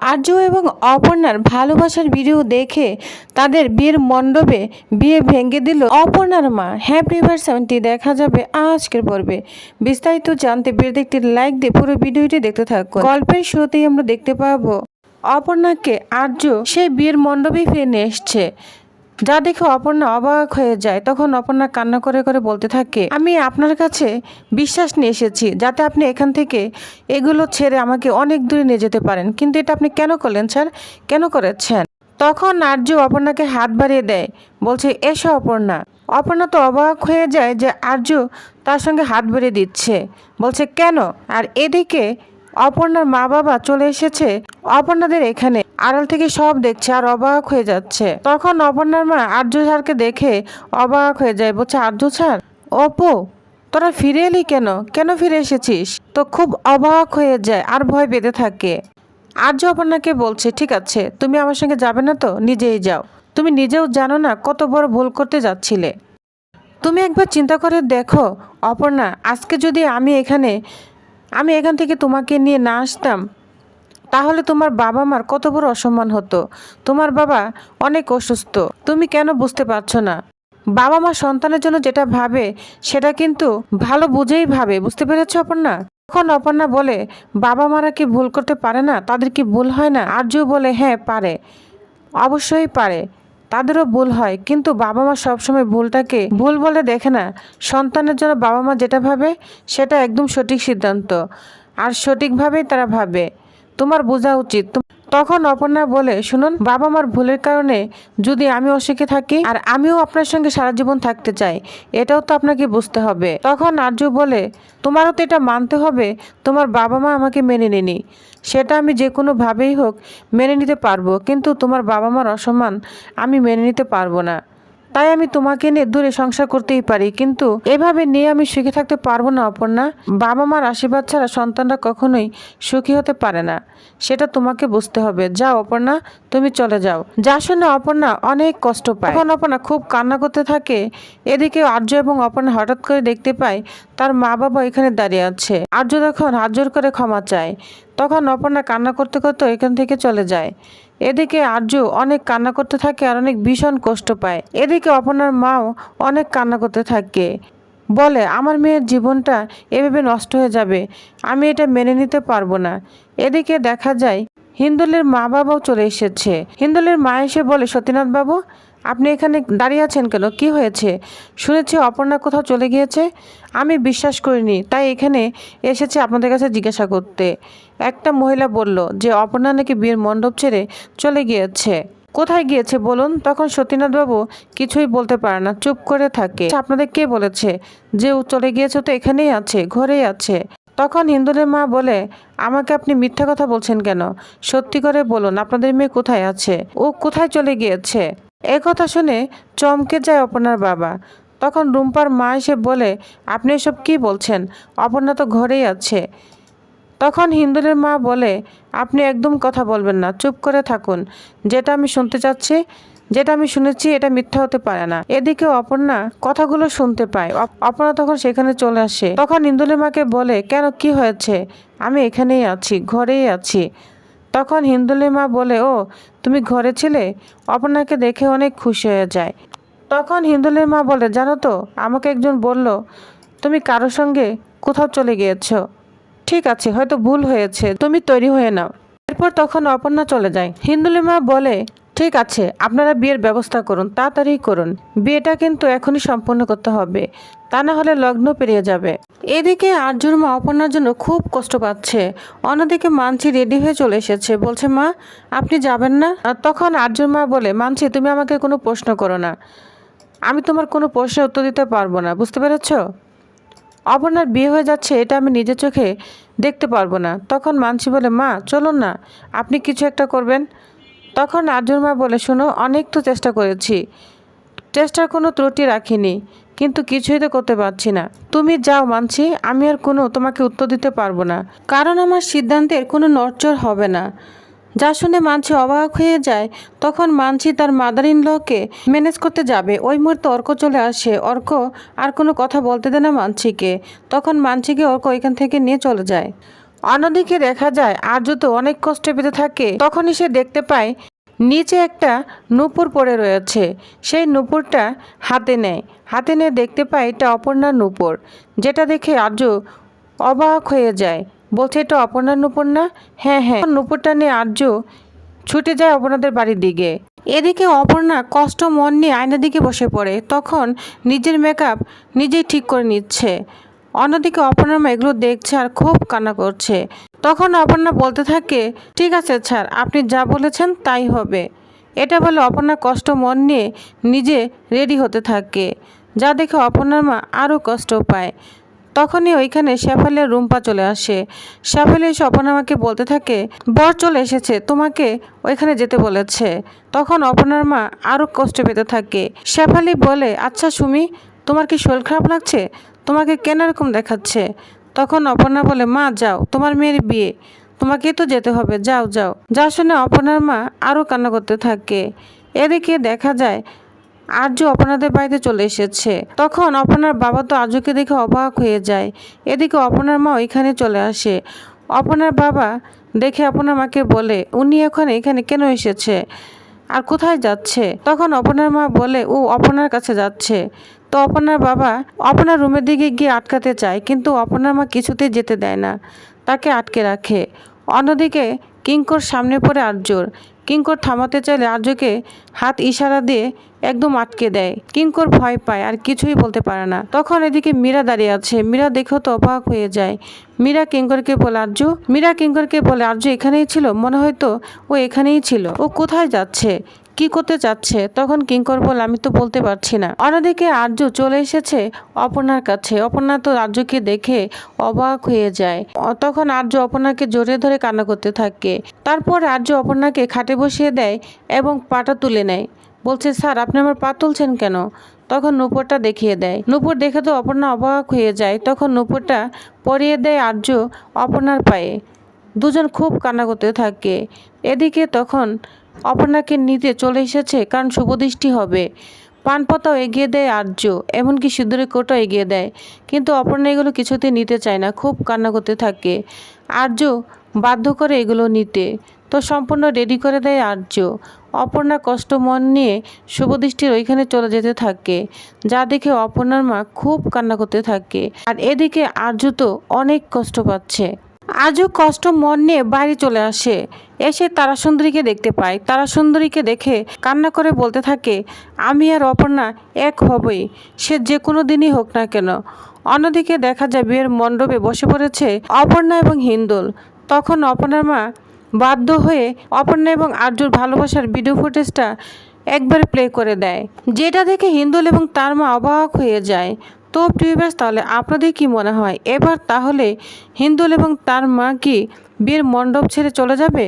আর্য এবং অপর্ণার ভালোবাসার ভিডিও দেখে তাদের বিয়ের মণ্ডপে বিয়ে ভেঙে দিল অপর্ণার মা। হ্যাঁ প্রিভার সেভেন্টি দেখা যাবে আজকের পর্বে। বিস্তারিত জানতে ভিডিওতে একটি লাইক দিয়ে পুরো ভিডিওটি দেখতে থাকব গল্পের শুরুতেই আমরা দেখতে পাবো অপর্ণাকে আর্য সেই বিয়ের মণ্ডপে ফিরে নিয়ে এসছে। যা দেখে অপর্ণা অবাক হয়ে যায়, তখন অপর্ণা কান্না করে করে বলতে থাকে, আমি আপনার কাছে বিশ্বাস নিয়ে এসেছি, যাতে আপনি এখান থেকে এগুলো ছেড়ে আমাকে অনেক দূরে নিয়ে যেতে পারেন। কিন্তু এটা আপনি কেন করলেন, স্যার? কেন করেছেন? তখন আর্য অপর্ণাকে হাত বাড়িয়ে দেয়, বলছে, এসো অপর্ণা। অপর্ণা তো অবাক হয়ে যায় যে আর্য তার সঙ্গে হাত বাড়িয়ে দিচ্ছে, বলছে, কেন? আর এদিকে অপর্ণার মা বাবা চলে এসেছে। অপর্ণাদের এখানে আড়াল থেকে সব দেখছে আর অবাক হয়ে যাচ্ছে। তখন অপর্ণার মা আর্য স্যারকে দেখে অবাক হয়ে যায়, বলছে, আর্য স্যার, অপু, তোরা ফিরে এলি কেন? কেন ফিরে এসেছিস? তো খুব অবাক হয়ে যায় আর ভয় পেতে থাকে। আর্য অপর্ণাকে বলছে, ঠিক আছে, তুমি আমার সঙ্গে যাবে না তো? নিজেই যাও। তুমি নিজেও জানো না কত বড় ভুল করতে যাচ্ছিলে। তুমি একবার চিন্তা করে দেখো, অপর্ণা, আজকে যদি আমি এখানে আমি এখান থেকে তোমাকে নিয়ে না আসতাম। তাহলে তোমার বাবা মার কত বড় অসম্মান হতো? তোমার বাবা অনেক অসুস্থ। তুমি কেন বুঝতে পারছ না? বাবা মা সন্তানের জন্য যেটা ভাবে, সেটা কিন্তু ভালো বুঝেই ভাবে। বুঝতে পেরেছ অপর্ণা? তখন অপর্ণা বলে বাবা মারা কি ভুল করতে পারে না? তাদের কি ভুল হয় না? আর্য বলে হ্যাঁ পারে। অবশ্যই পারে। তাদেরও ভুল হয়, কিন্তু বাবা মা সবসময় ভুলটাকে ভুল বলে দেখে না। সন্তানের জন্য বাবা মা যেটা ভাবে, সেটা একদম সঠিক সিদ্ধান্ত। আর সঠিকভাবেই তারা ভাবে। তোমার বোঝা উচিত। তখন অপর্ণা বলে, শুনুন, বাবা মার ভুলের কারণে যদি আমি অসুখে থাকি আর আমিও আপনার সঙ্গে সারা জীবন থাকতে চাই, এটাও তো আপনাকে বুঝতে হবে। তখন আর্য বলে, তোমারও তো এটা মানতে হবে, তোমার বাবা মা আমাকে মেনে নেনি সেটা আমি যে কোনোভাবেই হোক মেনে নিতে পারব, কিন্তু তোমার বাবা মার অসম্মান আমি মেনে নিতে পারব না। তাই আমি তোমাকে নিয়ে দূরে সংসার করতেই পারি, কিন্তু এভাবে নিয়ে আমি সুখী থাকতে পারব না, অপর্ণা। বাবা মার আশীর্বাদ ছাড়া সন্তানরা কখনোই সুখী হতে পারে না। সেটা তোমাকে বুঝতে হবে। যাও, অপর্ণা, তুমি চলে যাও। যা শুনে অপর্ণা অনেক কষ্ট পায়। তখন অপর্ণা খুব কান্না করতে থাকে। এদিকে আর্য এবং অপর্ণা হঠাৎ করে দেখতে পায় তার মা বাবা এখানে দাঁড়িয়ে আছে। আর্য তখন হাত জোর করে ক্ষমা চায়। তখন অপর্ণা কান্না করতে করতে এখান থেকে চলে যায়। এদিকে আর্য অনেক কান্না করতে থাকে আর অনেক ভীষণ কষ্ট পায়। এদিকে অপর্ণার মাও অনেক কান্না করতে থাকে। বলে, আমার মেয়ের জীবনটা এভাবে নষ্ট হয়ে যাবে। আমি এটা মেনে নিতে পারব না। এদিকে দেখা যায়, হিন্দুলের মা বাবাও চলে এসেছে। হিন্দুলের মা এসে বলে সতীনাথ বাবু আপনি এখানে দাঁড়িয়ে আছেন কেন? কি হয়েছে? শুনেছি অপর্ণা কোথাও চলে গিয়েছে। আমি বিশ্বাস করিনি তাই এখানে এসেছে আপনাদের কাছে জিজ্ঞাসা করতে। একটা মহিলা বলল যে অপর্ণা নাকি বিয়ের মণ্ডপ ছেড়ে চলে গিয়েছে। কোথায় গিয়েছে বলুন? তখন সতীনাথবাবু কিছুই বলতে পারে না চুপ করে থাকে। আচ্ছা, আপনাদের কে বলেছে যে ও চলে গিয়েছে? তো এখানেই আছে ঘরেই আছে। তখন হিন্দুদের মা বলে আমাকে আপনি মিথ্যা কথা বলছেন কেন? সত্যি করে বলুন আপনাদের মেয়ে কোথায় আছে? ও কোথায় চলে গিয়েছে? এ কথা শুনে চমকে যায় অপর্ণার বাবা। তখন রুম্পার মা এসে বলে, আপনি এসব কি বলছেন? অপর্ণা তো ঘরেই আছে। তখন হিন্দুদের মা বলে, আপনি একদম কথা বলবেন না, চুপ করে থাকুন। যেটা আমি শুনতে চাচ্ছি, যেটা আমি শুনেছি, এটা মিথ্যা হতে পারে না। এদিকে অপর্ণা কথাগুলো শুনতে পায়। অপ- অপর্ণা তখন সেখানে চলে আসে। তখন ইন্দুলের মাকে বলে, কেন, কি হয়েছে? আমি এখানেই আছি, ঘরেই আছি। তখন হিন্দুলিমা বলে, ও, তুমি ঘরে ছিলে? অপর্ণাকে দেখে অনেক খুশি হয়ে যায়। তখন হিন্দুলের মা বলে, জানো তো, আমাকে একজন বলল, তুমি কারও সঙ্গে কোথাও চলে গিয়েছ? ঠিক আছে, হয়তো ভুল হয়েছে, তুমি তৈরি হয়ে নাও। এরপর তখন অপর্ণা চলে যায়। হিন্দুলি মা বলে ঠিক আছে, আপনারা বিয়ের ব্যবস্থা করুন, তাড়াতাড়ি করুন। বিয়েটা কিন্তু এখনই সম্পূর্ণ করতে হবে, তা না হলে লগ্ন পেরিয়ে যাবে। এদিকে আর্যুর মা অপর্ণার জন্য খুব কষ্ট পাচ্ছে। অন্যদিকে মানছি রেডি হয়ে চলে এসেছে, বলছে, মা, আপনি যাবেন না? তখন আর্যুর মা বলে, মানছি, তুমি আমাকে কোনো প্রশ্ন করো না। আমি তোমার কোনো প্রশ্নের উত্তর দিতে পারব না, বুঝতে পেরেছ? অপর্ণার বিয়ে হয়ে যাচ্ছে, এটা আমি নিজের চোখে দেখতে পারব না। তখন মানসি বলে, মা, চলুন না, আপনি কিছু একটা করবেন। তখন আর্জুন মা বলে, শোনো, অনেক তো চেষ্টা করেছি। চেষ্টার কোনো ত্রুটি রাখিনি, কিন্তু কিছুই তো করতে পারছি না। তুমি যাও মানছি, আমি আর কোনো তোমাকে উত্তর দিতে পারব না। কারণ আমার সিদ্ধান্তের কোনো নড়চড় হবে না যা শুনে মানছি অবাক হয়ে যায়। তখন মানছি তার মাদার ইন লকে ম্যানেজ করতে যাবে। ওই মুহূর্তে অর্ক চলে আসে। অর্ক আর কোনো কথা বলতে দেয় না মানছিকে। তখন মানছিকে অর্ক ওইখান থেকে নিয়ে চলে যায়। অন্যদিকে দেখা যায় আর্য তো অনেক কষ্ট পেতে থাকে, তখনই সে দেখতে পায়, নিচে একটা নূপুর পড়ে রয়েছে। সেই নূপুরটা হাতে নেয়। হাতে নিয়ে দেখতে পায়, এটা অপর্ণার নূপুর। যেটা দেখে আর্য অবাক হয়ে যায়। বলছে, এটা অপর্ণার নূপুর না? হ্যাঁ হ্যাঁ। নূপুরটা নিয়ে আর্য ছুটে যায় অপর্ণাদের বাড়ির দিকে। এদিকে অপর্ণা কষ্ট মন নিয়ে আয়নার দিকে বসে পড়ে। তখন নিজের মেকআপ নিজেই ঠিক করে নিচ্ছে। অন্যদিকে অপর্ণার মা এগুলো দেখছে আর খুব কান্না করছে। তখন অপর্ণা বলতে থাকে, ঠিক আছে স্যার, আপনি যা বলেছেন তাই হবে। এটা বলে অপর্ণা কষ্ট মন নিয়ে নিজে রেডি হতে থাকে। যা দেখে অপর্ণার মা আরও কষ্ট পায়। তখনই ওইখানে শেফালির রুম্পা চলে আসে। শেফালি এসে অপর্ণামাকে বলতে থাকে, বর চলে এসেছে, তোমাকে ওইখানে যেতে বলেছে। তখন অপর্ণার মা আরও কষ্ট পেতে থাকে। শেফালি বলে আচ্ছা সুমি, তোমার কি শরীর খারাপ লাগছে? তোমাকে কেন এরকম দেখাচ্ছে? তখন অপর্ণা বলে, মা, যাও, তোমার মেয়ের বিয়ে। তোমাকে তো যেতে হবে, যাও যাও। যা শুনে অপর্ণার মা আরও কান্না করতে থাকে। এদিকে দেখা যায় আর্য অপনাদের বাড়িতে চলে এসেছে। তখন অপনার বাবা তো আর্যকে দেখে অবাক হয়ে যায়। এদিকে অপনার মা ওইখানে চলে আসে। অপনার বাবা দেখে আপনার মাকে বলে, উনি এখন এখানে কেন এসেছে? আর কোথায় যাচ্ছে? তখন অপনার মা বলে, ও অপনার কাছে যাচ্ছে। তো অপনার বাবা অপনার রুমের দিকে গিয়ে আটকাতে চায়, কিন্তু অপনার মা কিছুতেই যেতে দেয় না। তাকে আটকে রাখে। অন্যদিকে কিঙ্কর সামনে পড়ে আর্যর। কিঙ্কর থামাতে চাইলে আর্যকে হাত ইশারা দিয়ে একদম আটকে দেয়। কিঙ্কর ভয় পায়, আর কিছুই বলতে পারে না। তখন এদিকে মীরা দাঁড়িয়ে আছে। মীরা দেখেও তো অবাক হয়ে যায়। মীরা কিঙ্করকে বলে, আর্য, মীরা কিঙ্করকে বলে, আর্য এখানেই ছিল? মনে হয়তো ও এখানেই ছিল। ও কোথায় যাচ্ছে? কি করতে চাচ্ছে তখন কিঙ্কর বল আমি তো বলতে পারছি না। অন্যদিকে আর্য চলে এসেছে অপর্ণার কাছে। অপর্ণা তো আর্যকে দেখে অবাক হয়ে যায়। তখন আর্য অপর্ণাকে জোরে ধরে কান্না করতে থাকে। তারপর আর্য অপর্ণাকে খাটে বসিয়ে দেয় এবং পাটা তুলে নেয়। বলছে, স্যার, আপনি আমার পা তুলছেন কেন? তখন নূপুরটা দেখিয়ে দেয়। নূপুর দেখে তো অপর্ণা অবাক হয়ে যায়। তখন নূপুরটা পরিয়ে দেয় আর্য অপর্ণার পায়ে। দুজন খুব কান্না করতে থাকে। এদিকে তখন অপর্ণাকে নিতে চলে এসেছে, কারণ শুভদৃষ্টি হবে। পান পাতাও এগিয়ে দেয় আর্য, এমনকি সিঁদুরের কোটাও এগিয়ে দেয়। কিন্তু অপর্ণা এগুলো কিছুতে নিতে চায় না, খুব কান্না করতে থাকে। আর্য বাধ্য করে এগুলো নিতে, তো সম্পূর্ণ রেডি করে দেয় আর্য। অপর্ণা কষ্ট মন নিয়ে শুভদৃষ্টির ওইখানে চলে যেতে থাকে, যা দেখে অপর্ণার মা খুব কান্না করতে থাকে। আর এদিকে আর্য তো অনেক কষ্ট পাচ্ছে। আজও কষ্ট মন নিয়ে বাড়ি চলে আসে। এসে তারা সুন্দরীকে দেখতে পায়। তারা সুন্দরীকে দেখে কান্না করে বলতে থাকে, আমি আর অপর্ণা এক হবই। সে যে কোনো দিনই হোক না কেন। অন্যদিকে দেখা যায় বিয়ের মণ্ডপে বসে পড়েছে অপর্ণা এবং হিন্দুল। তখন অপর্ণার মা বাধ্য হয়ে অপর্ণা এবং আর্যুর ভালোবাসার ভিডিও ফুটেজটা একবার প্লে করে দেয়। যেটা দেখে হিন্দুল এবং তার মা অবাক হয়ে যায়। তো প্রিয়বাস তাহলে আপনাদের কি মনে হয়? এবার তাহলে হিন্দুল এবং তার মা কি বিয়ের মণ্ডপ ছেড়ে চলে যাবে?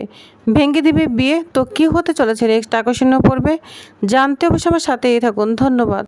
ভেঙে দিবে বিয়ে? তো কি হতে চলেছে? নেক্সট আকর্ষণীয় পড়বে জানতে অবশ্য আমার সাথেই থাকুন। ধন্যবাদ।